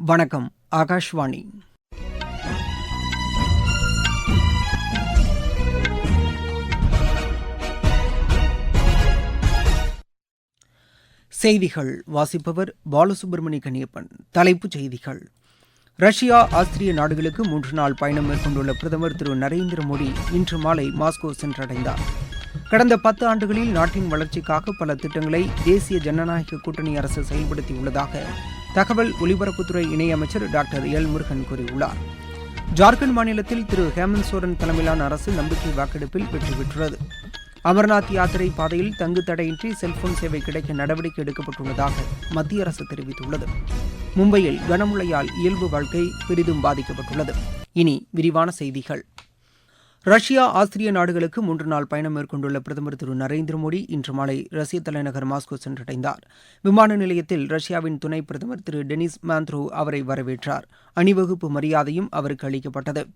வணக்கம் ஆகாஷ்வாணி. செய்திகள் வாசிப்பவர் பாலசுப்ரமணிய கணியப்பன் தலைப்புச் செய்திகள். ரஷ்யா ஆஸ்திரிய நாடுகளுக்கு மூன்று நாள் பயணம் மேற்கொண்டுள்ள பிரதமர் திரு நரேந்திர மோடி இன்று மாலை மாஸ்கோ சென்றடைந்தார். கடந்த பத்து ஆண்டுகளில் நாட்டின் வளர்ச்சிக்காக பல திட்டங்களை தேசிய ஜனநாயக கூட்டணி அரசு செயல்படுத்தியுள்ளதாக தகவல் ஒலிபரப்புத்துறை இணையமைச்சர் டாக்டர் எல் முருகன் கூறியுள்ளார். ஜார்க்கண்ட் மாநிலத்தில் திரு ஹேமந்த் சோரன் தலைமையிலான அரசு நம்பிக்கை வாக்கெடுப்பில் வெற்றி பெற்றுள்ளது அமர்நாத் யாத்திரை பாதையில் தங்கு தடையின்றி செல்போன் சேவை கிடைக்க நடவடிக்கை எடுக்கப்பட்டுள்ளதாக மத்திய அரசு தெரிவித்துள்ளது. மும்பையில் கனமழையால் இயல்பு வாழ்க்கை பெரிதும் பாதிக்கப்பட்டுள்ளது. இனி விரிவான செய்திகள். ரஷ்யா ஆஸ்திரிய நாடுகளுக்கு மூன்று நாள் பயணம் மேற்கொண்டுள்ள பிரதமர் திரு நரேந்திர மோடி இன்று மாலை ரஷ்ய தலைநகர் மாஸ்கோ சென்றடைந்தார். விமான நிலையத்தில் ரஷ்யாவின் துணை பிரதமர் திரு டெனிஸ் மாந்த்ரோ அவரை வரவேற்றார். அணிவகுப்பு மரியாதையும் அவருக்கு அளிக்கப்பட்டது.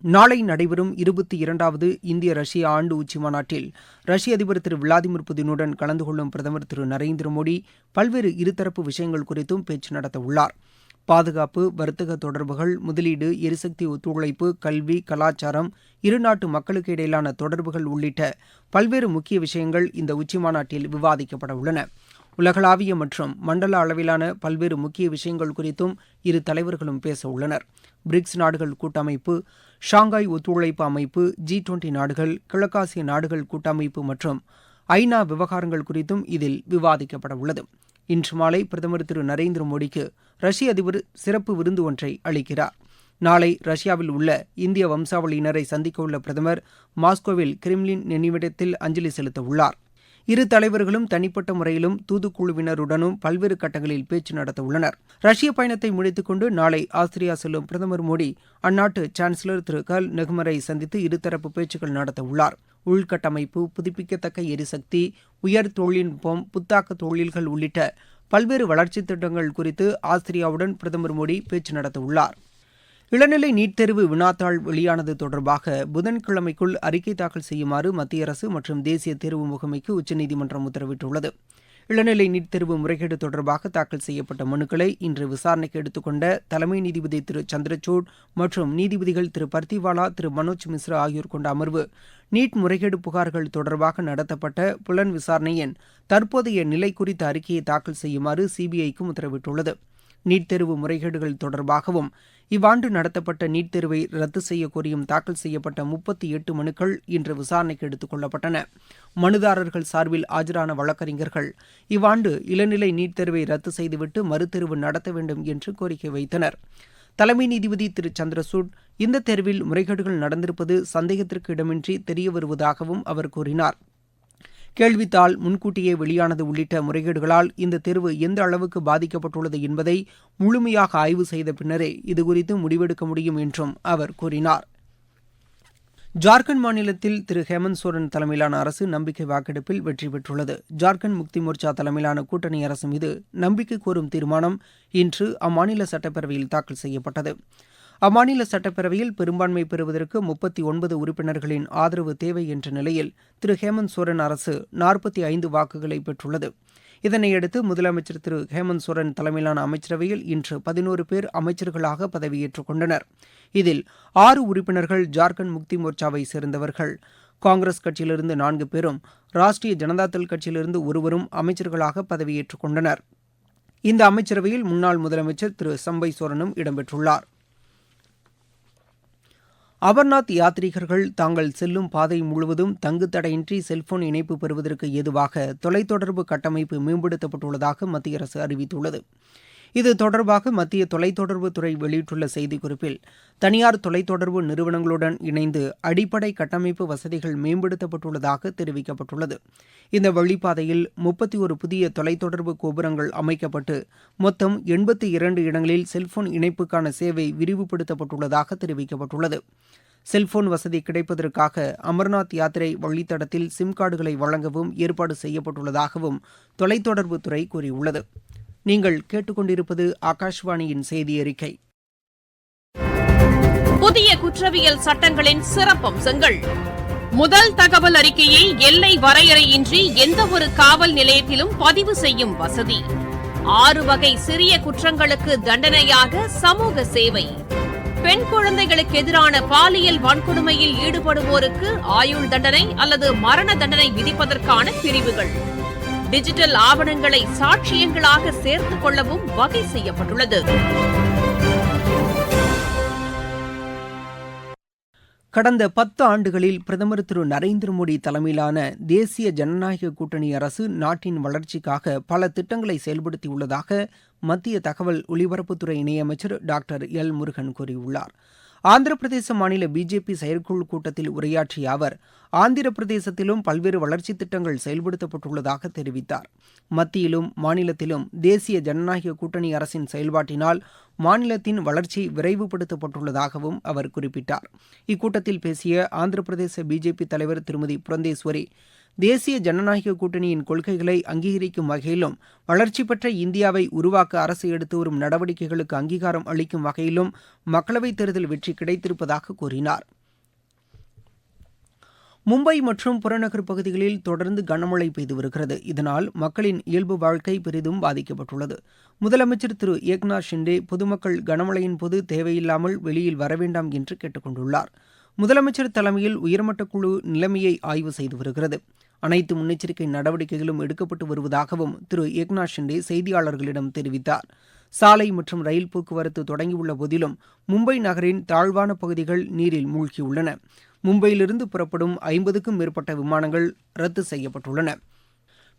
நாளை நடைபெறும் இருபத்தி இரண்டாவது இந்திய ரஷ்ய ஆண்டு உச்சி மாநாட்டில் ரஷ்ய அதிபர் திரு விளாடிமிர் புதினுடன் கலந்து கொள்ளும் பிரதமர் திரு நரேந்திர மோடி பல்வேறு இருதரப்பு விஷயங்கள் குறித்தும் பேச்சு நடத்தவுள்ளார். பாதுகாப்பு வர்த்தக தொடர்புகள் முதலீடு எரிசக்தி ஒத்துழைப்பு கல்வி கலாச்சாரம் இருநாட்டு மக்களுக்கு இடையிலான தொடர்புகள் உள்ளிட்ட பல்வேறு முக்கிய விஷயங்கள் இந்த உச்சிமாநாட்டில் விவாதிக்கப்பட உள்ளன. உலகளாவிய மற்றும் மண்டல அளவிலான பல்வேறு முக்கிய விஷயங்கள் குறித்தும் இரு தலைவர்களும் பேச உள்ளனர். பிரிக்ஸ் நாடுகள் கூட்டமைப்பு ஷாங்காய் ஒத்துழைப்பு அமைப்பு ஜி டுவெண்டி நாடுகள் கிழக்காசிய நாடுகள் கூட்டமைப்பு மற்றும் ஐநா விவகாரங்கள் குறித்தும் இதில் விவாதிக்கப்பட உள்ளது. இன்று மாலை பிரதமர் திரு நரேந்திர மோடிக்கு ரஷ்ய அதிபர் சிறப்பு விருந்து ஒன்றை அளிக்கிறார். நாளை ரஷ்யாவில் உள்ள இந்திய வம்சாவளியினரை சந்திக்கவுள்ள பிரதமர் மாஸ்கோவில் கிரிம்லின் நினைவிடத்தில் அஞ்சலி செலுத்தவுள்ளார். இரு தலைவர்களும் தனிப்பட்ட முறையிலும் தூதுக்குழுவினருடனும் பல்வேறு கட்டங்களில் பேச்சு நடத்த உள்ளனர் ரஷ்ய பயணத்தை முடித்துக்கொண்டு நாளை ஆஸ்திரியா செல்லும் பிரதமர் மோடி அந்நாட்டு சான்சலர் திரு கல் நெகுமரை சந்தித்து இருதரப்பு பேச்சுக்கள் நடத்த உள்ளார் உள்கட்டமைப்பு புதுப்பிக்கத்தக்க எரிசக்தி உயர் தொழில்நுட்பம் புத்தாக்க தொழில்கள் உள்ளிட்ட பல்வேறு வளர்ச்சித் திட்டங்கள் குறித்து ஆஸ்திரியாவுடன் பிரதமர் மோடி பேச்சு நடத்தவுள்ளார். இளநிலை நீட் தேர்வு வினாத்தாள் வெளியானது தொடர்பாக புதன்கிழமைக்குள் அறிக்கை தாக்கல் செய்யுமாறு மத்திய அரசு மற்றும் தேசிய தேர்வு முகமைக்கு உச்சநீதிமன்றம் உத்தரவிட்டுள்ளது. இளநிலை நீட் தேர்வு முறைகேடு தொடர்பாக தாக்கல் செய்யப்பட்ட மனுக்களை இன்று விசாரணைக்கு எடுத்துக்கொண்ட தலைமை நீதிபதி திரு சந்திரசூட் மற்றும் நீதிபதிகள் திரு பர்த்திவாலா திரு மனோஜ் மிஸ்ரா ஆகியோர் கொண்ட அமர்வு. நீட் முறைகேடு புகார்கள் தொடர்பாக நடத்தப்பட்ட புலன் விசாரணையின் தற்போதைய நிலை குறித்த அறிக்கையை தாக்கல் செய்யுமாறு சிபிஐக்கும் உத்தரவிட்டுள்ளது. நீட் தேர்வு முறைகேடுகள் தொடர்பாகவும் இவ்வாண்டு நடத்தப்பட்ட நீட் தேர்வை ரத்து செய்ய கோரியும் தாக்கல் செய்யப்பட்ட முப்பத்தி எட்டு மனுக்கள் இன்று விசாரணைக்கு எடுத்துக் கொள்ளப்பட்டன. மனுதாரர்கள் சார்பில் ஆஜரான வழக்கறிஞர்கள் இவ்வாண்டு இளநிலை நீட் தேர்வை ரத்து செய்துவிட்டு மறுதேர்வு நடத்த வேண்டும் என்று கோரிக்கை வைத்தனர். தலைமை நீதிபதி திரு. சந்திரசூட் இந்த தேர்வில் முறைகேடுகள் நடந்திருப்பது சந்தேகத்திற்கு இடமின்றி தெரிய வருவதாகவும் அவர் கூறினார். கேள்வித்தாள் முன்கூட்டியே வெளியானது உள்ளிட்ட முறைகேடுகளால் இந்த தேர்வு எந்த அளவுக்கு பாதிக்கப்பட்டுள்ளது என்பதை முழுமையாக ஆய்வு செய்த பின்னரே இதுகுறித்து முடிவெடுக்க முடியும் என்றும் அவர் கூறினார். ஜார்க்கண்ட் மாநிலத்தில் திரு ஹேமந்த் சோரன் தலைமையிலான அரசு நம்பிக்கை வாக்கெடுப்பில் வெற்றி பெற்றுள்ளது. ஜார்க்கண்ட் முக்தி மோர்ச்சா தலைமையிலான கூட்டணி அரசு மீது நம்பிக்கை கோரும் தீர்மானம் இன்று அம்மாநில சட்டப்பேரவையில் தாக்கல் செய்யப்பட்டது. அம்மாநில சட்டப்பேரவையில் பெரும்பான்மை பெறுவதற்கு முப்பத்தி ஒன்பது உறுப்பினர்களின் ஆதரவு தேவை என்ற நிலையில் திரு ஹேமந்த் சோரன் அரசு நாற்பத்தி ஐந்து வாக்குகளை பெற்றுள்ளது. இதனையடுத்து முதலமைச்சர் திரு ஹேமந்த் சோரன் தலைமையிலான அமைச்சரவையில் இன்று பதினோரு பேர் அமைச்சர்களாக பதவியேற்றுக் கொண்டனர். இதில் ஆறு உறுப்பினர்கள் ஜார்க்கண்ட் முக்தி மோர்ச்சாவை சேர்ந்தவர்கள். காங்கிரஸ் கட்சியிலிருந்து நான்கு பேரும் ராஷ்டிரிய ஜனதாதள் கட்சியிலிருந்து ஒருவரும் அமைச்சர்களாக பதவியேற்றுக் கொண்டனர். இந்த அமைச்சரவையில் முன்னாள் முதலமைச்சர் திரு சம்பை சோரனும் இடம்பெற்றுள்ளார். அமர்நாத் யாத்ரீகர்கள் தாங்கள் செல்லும் பாதை முழுவதும் தங்கு தடையின்றி செல்போன் இணைப்பு பெறுவதற்கு ஏதுவாக தொலைத்தொடர்பு கட்டமைப்பு மேம்படுத்தப்பட்டுள்ளதாக மத்திய அரசு அறிவித்துள்ளது. இது தொடர்பாக மத்திய தொலைத்தொடர்பு துறை வெளியிட்டுள்ள செய்திக்குறிப்பில் தனியார் தொலைத்தொடர்பு நிறுவனங்களுடன் இணைந்து அடிப்படை கட்டமைப்பு வசதிகள் மேம்படுத்தப்பட்டுள்ளதாக தெரிவிக்கப்பட்டுள்ளது. இந்த வழிப்பாதையில் முப்பத்தி ஒரு புதிய தொலைத்தொடர்பு கோபுரங்கள் அமைக்கப்பட்டு மொத்தம் எண்பத்தி இரண்டு இடங்களில் செல்போன் இணைப்புக்கான சேவை விரிவுபடுத்தப்பட்டுள்ளதாக தெரிவிக்கப்பட்டுள்ளது. செல்போன் வசதி கிடைப்பதற்காக அமர்நாத் யாத்திரை வழித்தடத்தில் சிம் கார்டுகளை வழங்கவும் ஏற்பாடு செய்யப்பட்டுள்ளதாகவும் தொலைத்தொடர்புத்துறை கூறியுள்ளது. நீங்கள் கேட்டுக்கொண்டிருப்பது ஆகாஷ்வாணியின் செய்தி அறிக்கை புதிய குற்றவியல் சட்டங்களின் சிறப்பம்சங்கள். முதல் தகவல் அறிக்கையை எல்லை வரையறையின்றி எந்தவொரு காவல் நிலையத்திலும் பதிவு செய்யும் வசதி. ஆறு வகை சிறிய குற்றங்களுக்கு தண்டனையாக சமூக சேவை. பெண் குழந்தைகளுக்கு எதிரான பாலியல் வன்கொடுமையில் ஈடுபடுவோருக்கு ஆயுள் தண்டனை அல்லது மரண தண்டனை விதிப்பதற்கான பிரிவுகள். டிஜிட்டல் ஆவணங்களை சாட்சியங்களாக சேர்த்துக் கொள்ளவும் வகை செய்யப்பட்டுள்ளது. கடந்த பத்து ஆண்டுகளில் பிரதமர் திரு நரேந்திர மோடி தலைமையிலான தேசிய ஜனநாயக கூட்டணி அரசு நாட்டின் வளர்ச்சிக்காக பல திட்டங்களை செயல்படுத்தியுள்ளதாக மத்திய தகவல் ஒலிபரப்புத்துறை இணையமைச்சர் டாக்டர் எல் முருகன் கூறியுள்ளார். ஆந்திர பிரதேச மாநில பிஜேபி செயற்குழு கூட்டத்தில் உரையாற்றிய அவர் ஆந்திர பிரதேசத்திலும் பல்வேறு வளர்ச்சித் திட்டங்கள் செயல்படுத்தப்பட்டுள்ளதாக தெரிவித்தார். மத்தியிலும் மாநிலத்திலும் தேசிய ஜனநாயக கூட்டணி அரசின் செயல்பாட்டினால் மாநிலத்தின் வளர்ச்சி விரைவுபடுத்தப்பட்டுள்ளதாகவும் அவர் குறிப்பிட்டார். இக்கூட்டத்தில் பேசிய ஆந்திர பிரதேச பிஜேபி தலைவர் திருமதி புரந்தேஸ்வரி தேசிய ஜனநாயக கூட்டணியின் கொள்கைகளை அங்கீகரிக்கும் வகையிலும் வளர்ச்சி பெற்ற இந்தியாவை உருவாக்க அரசு எடுத்து வரும் நடவடிக்கைகளுக்கு அங்கீகாரம் அளிக்கும் வகையிலும் மக்களவைத் தேர்தல் வெற்றி கிடைத்திருப்பதாக கூறினார். மும்பை மற்றும் புறநகர் பகுதிகளில் தொடர்ந்து கனமழை பெய்து வருகிறது. இதனால் மக்களின் இயல்பு வாழ்க்கை பெரிதும் பாதிக்கப்பட்டுள்ளது. முதலமைச்சர் திரு. ஏக்நாத் ஷிண்டே பொதுமக்கள் கனமழையின் போது தேவையில்லாமல் வெளியில் வரவேண்டாம் என்று கேட்டுக்கொண்டுள்ளார் முதலமைச்சர் தலைமையில் உயர்மட்ட குழு நிலைமையை ஆய்வு செய்து வருகிறது. அனைத்து முன்னெச்சரிக்கை நடவடிக்கைகளும் எடுக்கப்பட்டு வருவதாகவும் திரு. ஏக்நாத் ஷிண்டே செய்தியாளர்களிடம் தெரிவித்தார். சாலை மற்றும் ரயில் போக்குவரத்து தொடங்கியுள்ள போதிலும் மும்பை நகரின் தாழ்வான பகுதிகள் நீரில் மூழ்கியுள்ளன. மும்பையிலிருந்து புறப்படும் ஐம்பதுக்கும் மேற்பட்ட விமானங்கள் ரத்து செய்யப்பட்டுள்ளன.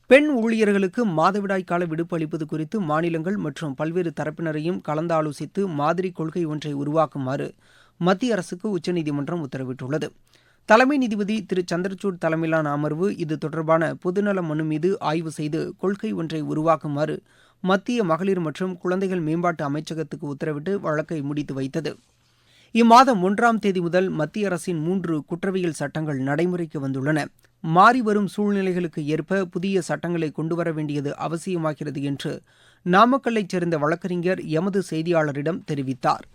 பெண் ஊழியர்களுக்கு மாதவிடாய் கால விடுப்பு அளிப்பது குறித்து மாநிலங்கள் மற்றும் பல்வேறு தரப்பினரையும் கலந்தாலோசித்து மாதிரி கொள்கை ஒன்றை உருவாக்குமாறு மத்திய அரசுக்கு உச்சநீதிமன்றம் உத்தரவிட்டுள்ளது. தலைமை நீதிபதி திரு சந்திரசூட் தலைமையிலான அமர்வு இது தொடர்பான பொதுநல மனு மீது ஆய்வு செய்து கொள்கை ஒன்றை உருவாக்குமாறு மத்திய மகளிர் மற்றும் குழந்தைகள் மேம்பாட்டு அமைச்சகத்துக்கு உத்தரவிட்டு வழக்கை முடித்து வைத்தது. இம்மாதம் ஒன்றாம் தேதி முதல் மத்திய அரசின் மூன்று குற்றவியல் சட்டங்கள் நடைமுறைக்கு வந்துள்ளன. மாறி வரும் சூழ்நிலைகளுக்கு ஏற்ப புதிய சட்டங்களை கொண்டுவர வேண்டியது அவசியமாகிறது என்று நாமக்கல்லைச் சேர்ந்த வழக்கறிஞர் எமது செய்தியாளரிடம் தெரிவித்தார்.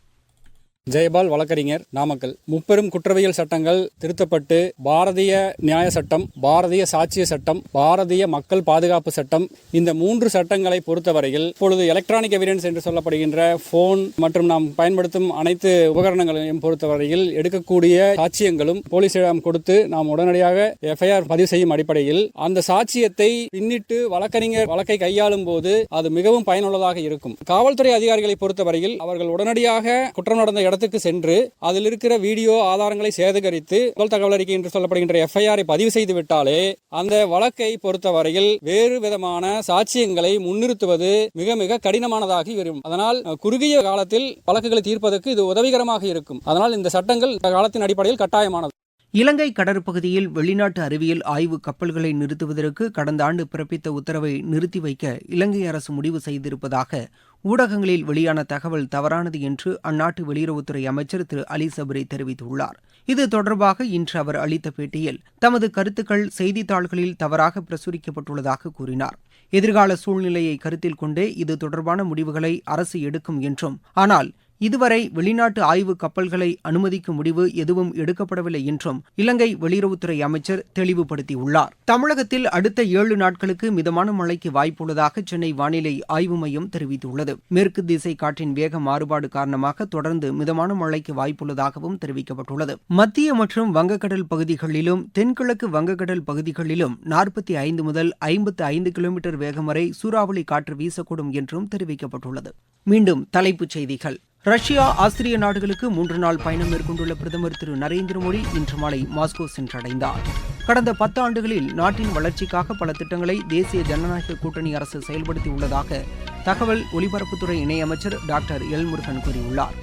ஜெயபால் வழக்கறிஞர் நாமக்கல். முப்பெரும் குற்றவியல் சட்டங்கள் திருத்தப்பட்டு பாரதிய நியாய சட்டம் பாரதிய சாட்சிய சட்டம் பாரதிய மக்கள் பாதுகாப்பு சட்டம் இந்த மூன்று சட்டங்களை பொறுத்தவரையில் இப்பொழுது எலக்ட்ரானிக் எவிடன்ஸ் என்று சொல்லப்படுகின்ற போன் மற்றும் நாம் பயன்படுத்தும் அனைத்து உபகரணங்களையும் பொறுத்தவரையில் எடுக்கக்கூடிய சாட்சியங்களும் போலீசிடம் கொடுத்து நாம் உடனடியாக எஃப்ஐஆர் பதிவு செய்யும் அடிப்படையில் அந்த சாட்சியத்தை பின்னிட்டு வழக்கறிஞர் வழக்கை கையாளும் போது அது மிகவும் பயனுள்ளதாக இருக்கும். காவல்துறை அதிகாரிகளை பொறுத்தவரையில் அவர்கள் உடனடியாக குற்றம் நடந்த இடத்துக்கு சென்று அதில் இருக்கிற வீடியோ ஆதாரங்களை சேதகரித்து முதல் தகவல் அறிக்கை என்று சொல்லப்படுகின்ற எஃப்ஐஆரை பதிவு செய்து விட்டாலே அந்த வழக்கை பொறுத்தவரையில் வேறு விதமான சாட்சியங்களை முன்னிறுத்துவது மிக மிக கடினமானதாகி வரும். அதனால் குறுகிய காலத்தில் வழக்குகளை தீர்ப்பதற்கு இது உதவிகரமாக இருக்கும். அதனால் இந்த சட்டங்கள் காலத்தின் அடிப்படையில் கட்டாயமானது. இலங்கை கடற்பகுதியில் வெளிநாட்டு அறிவியல் ஆய்வு கப்பல்களை நிறுத்துவதற்கு கடந்த ஆண்டு பிறப்பித்த உத்தரவை நிறுத்தி வைக்க இலங்கை அரசு முடிவு செய்திருப்பதாக ஊடகங்களில் வெளியான தகவல் தவறானது என்று அந்நாட்டு வெளியுறவுத்துறை அமைச்சர் திரு அலி சபரி தெரிவித்துள்ளார். இது தொடர்பாக இன்று அவர் அளித்த பேட்டியில் தமது கருத்துக்கள் செய்தித்தாள்களில் தவறாக பிரசுரிக்கப்பட்டுள்ளதாக கூறினார். எதிர்கால சூழ்நிலையை கருத்தில் கொண்டே இது தொடர்பான முடிவுகளை அரசு எடுக்கும் என்றும் ஆனால் இதுவரை வெளிநாட்டு ஆய்வு கப்பல்களை அனுமதிக்கும் முடிவு எதுவும் எடுக்கப்படவில்லை என்றும் இலங்கை வெளியுறவுத்துறை அமைச்சர் தெளிவுபடுத்தியுள்ளார். தமிழகத்தில் அடுத்த ஏழு நாட்களுக்கு மிதமான மழைக்கு வாய்ப்புள்ளதாக சென்னை வானிலை ஆய்வு மையம் தெரிவித்துள்ளது. மேற்கு திசை காற்றின் வேக மாறுபாடு காரணமாக தொடர்ந்து மிதமான மழைக்கு வாய்ப்புள்ளதாகவும் தெரிவிக்கப்பட்டுள்ளது. மத்திய மற்றும் வங்கக்கடல் பகுதிகளிலும் தென்கிழக்கு வங்கக்கடல் பகுதிகளிலும் நாற்பத்தி ஐந்து முதல் ஐம்பத்து ஐந்து கிலோமீட்டர் வேகம் வரை சூறாவளி காற்று வீசக்கூடும் என்றும் தெரிவிக்கப்பட்டுள்ளது. மீண்டும் தலைப்புச் செய்திகள். ரஷ்யா ஆஸ்திரிய நாடுகளுக்கு மூன்று நாள் பயணம் மேற்கொண்டுள்ள பிரதமர் திரு நரேந்திர மோடி இன்று மாலை மாஸ்கோ சென்றடைந்தார். கடந்த பத்து ஆண்டுகளில் நாட்டின் வளர்ச்சிக்காக பல திட்டங்களை தேசிய ஜனநாயக கூட்டணி அரசு செயல்படுத்தியுள்ளதாக தகவல் ஒலிபரப்புத்துறை இணையமைச்சர் டாக்டர் எல் முருகன் கூறியுள்ளார்.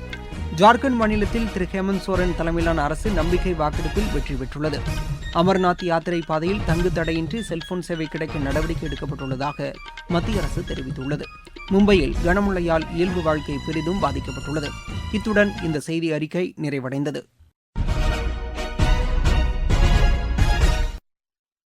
ஜார்க்கண்ட் மாநிலத்தில் திரு ஹேமந்த் சோரன் தலைமையிலான அரசு நம்பிக்கை வாக்கெடுப்பில் வெற்றி பெற்றுள்ளது. அமர்நாத் யாத்திரை பாதையில் தங்கு தடையின்றி செல்போன் சேவை கிடைக்க நடவடிக்கை எடுக்கப்பட்டுள்ளதாக மத்திய அரசு தெரிவித்துள்ளது. மும்பையில் கனமழையால் இயல்பு வாழ்க்கை பெரிதும் பாதிக்கப்பட்டுள்ளது. இத்துடன் இந்த செய்தி அறிக்கை நிறைவடைந்தது.